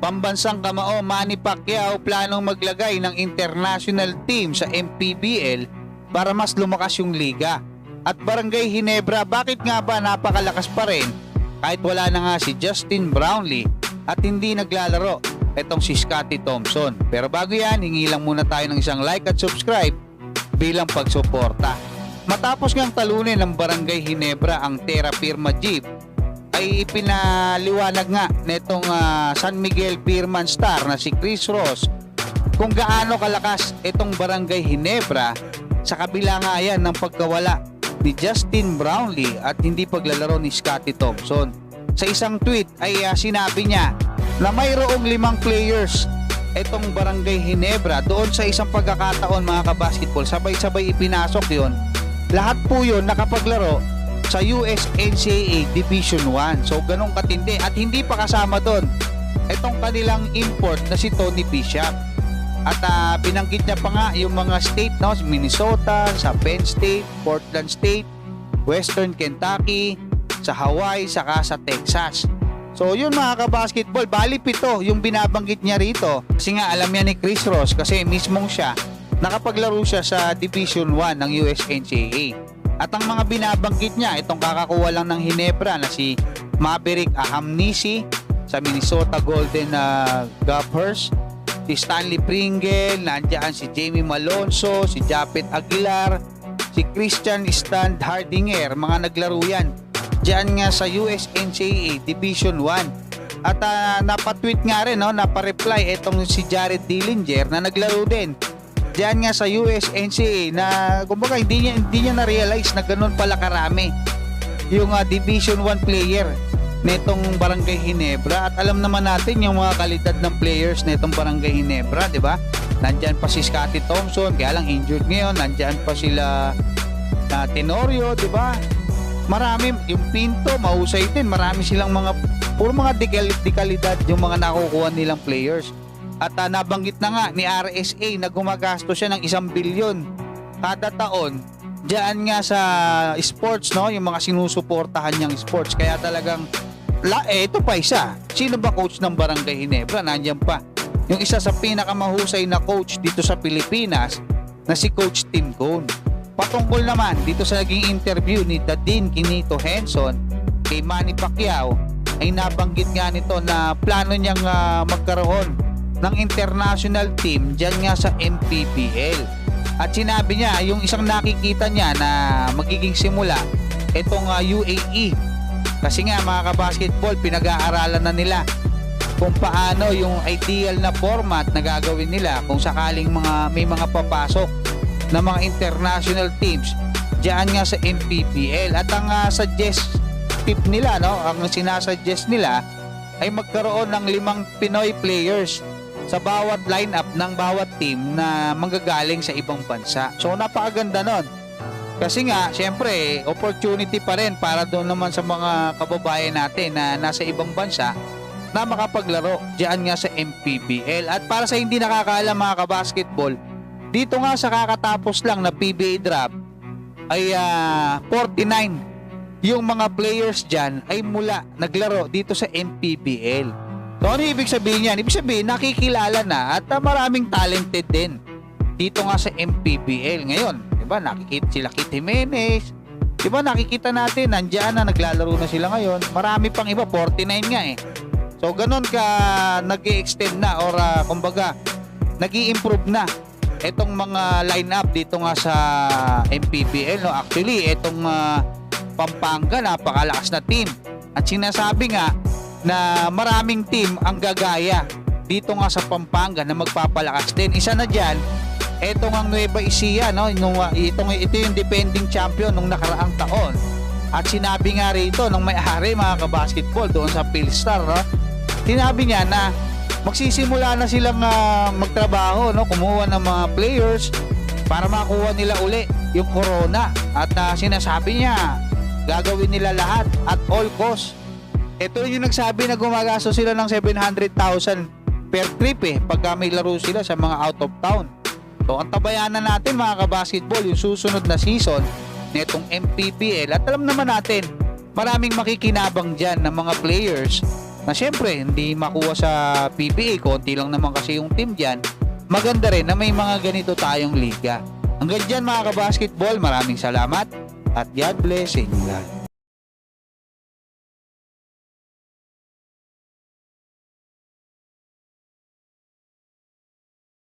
Pambansang kamao Manny Pacquiao planong maglagay ng international team sa MPBL para mas lumakas yung liga. At Barangay Hinebra, bakit nga ba napakalakas pa rin kahit wala na nga si Justin Brownlee at hindi naglalaro itong si Scotty Thompson. Pero bago yan, hingi lang muna tayo ng isang like at subscribe bilang pagsuporta. Matapos ngang talunin ng Barangay Hinebra ang Terra Firma Jeep ay ipinaliwanag nga netong ah, San Miguel Firman star na si Chris Ross kung gaano kalakas itong Barangay Hinebra sa kabila nga yan ng pagkawala ni Justin Brownlee at hindi paglalaro ni Scotty Thompson. Sa isang tweet ay ah, sinabi niya na mayroong limang players itong Barangay Hinebra doon sa isang pagkakataon mga kabasketball sabay-sabay ipinasok yon lahat po yun nakapaglaro sa US NCAA Division 1 so ganun katindi. At hindi pa kasama doon itong kanilang import na si Tony Bishop. At ah, binanggit niya pa nga yung mga state no? Minnesota sa Penn State Portland State Western Kentucky sa Hawaii saka sa Texas. So yun mga kabasketball, bali pito yung binabanggit niya rito. Kasi nga alam niya ni Chris Ross kasi mismong siya nakapaglaro siya sa Division 1 ng USNCAA. At ang mga binabanggit niya, itong kakakuha lang ng Hinebra na si Maverick Ahamnisi sa Minnesota Golden uh, Gophers, si Stanley Pringle, nandiyan si Jamie Malonzo, si Japet Aguilar, si Christian Stan Hardinger, mga naglaro yan Diyan nga sa USNCAA Division 1. At ah, napatweet nga rin, no, napareply itong si Jared Dillinger na naglaro din. Diyan nga sa USNCAA na kumbaga hindi niya, hindi niya na-realize na ganun pala karami yung ah, Division 1 player netong Barangay Hinebra at alam naman natin yung mga kalidad ng players netong Barangay Hinebra, 'di ba? Nandiyan pa si Scotty Thompson, kaya lang injured ngayon. Nandiyan pa sila na Tenorio, 'di ba? marami yung Pinto mahusay din marami silang mga puro mga dekal, dekalidad yung mga nakukuha nilang players at ah, nabanggit na nga ni RSA na gumagastos siya ng isang bilyon kada taon diyan nga sa sports no? Yung mga sinusuportahan niyang sports. Kaya talagang la eh, ito pa isa. Sino ba coach ng Barangay Hinebra? Nandiyan pa. Yung isa sa pinakamahusay na coach dito sa Pilipinas na si Coach Tim Cone. Patungkol naman dito sa naging interview ni Dadin Kinito Henson kay Manny Pacquiao ay nabanggit nga nito na plano niyang ah, magkaroon ng international team dyan nga sa MPBL. At sinabi niya yung isang nakikita niya na magiging simula itong ah, UAE. Kasi nga mga kabasketball pinag-aaralan na nila kung paano yung ideal na format na gagawin nila kung sakaling mga may mga papasok ng mga international teams diyan nga sa MPBL at ang uh, suggest tip nila no ang sinasuggest nila ay magkaroon ng limang Pinoy players sa bawat lineup ng bawat team na manggagaling sa ibang bansa. So napakaganda nun. Kasi nga, syempre, opportunity pa rin para doon naman sa mga kababayan natin na nasa ibang bansa na makapaglaro diyan nga sa MPBL. At para sa hindi nakakaalam mga kabasketball, dito nga sa kakatapos lang na PBA draft ay ah, 49 yung mga players dyan ay mula naglaro dito sa MPBL. So ano ibig sabihin yan? Ibig sabihin nakikilala na at ah, maraming talented din dito nga sa MPBL. Ngayon, di ba nakikita sila Kit Jimenez, di ba nakikita natin nandiyan na naglalaro na sila ngayon. Marami pang iba, 49 nga eh. So ganun ka nag extend na or ah, kumbaga nag improve na itong mga lineup dito nga sa MPBL no actually itong uh, Pampanga napakalakas na team at sinasabi nga na maraming team ang gagaya dito nga sa Pampanga na magpapalakas din. Isa na diyan etong ang Nueva Ecija no? Uh, itong ito yung defending champion nung nakaraang taon. At sinabi nga rito nung may-ari mga kabasketball doon sa Philstar no? Sinabi niya na magsisimula na silang uh, magtrabaho no? Kumuha ng mga players para makuha nila uli yung corona. At uh, sinasabi niya gagawin nila lahat at all cost ito yung nagsabi na gumagastos sila ng 700,000 per trip eh pagka may laro sila sa mga out of town so ang tabayanan natin mga kabasketball yung susunod na season nitong MPBL at alam naman natin maraming makikinabang dyan ng mga players na syempre hindi makuha sa PBA, konti lang naman kasi yung team dyan, maganda rin na may mga ganito tayong liga. Hanggang dyan mga kabasketball, maraming salamat at God bless sa inyo lahat.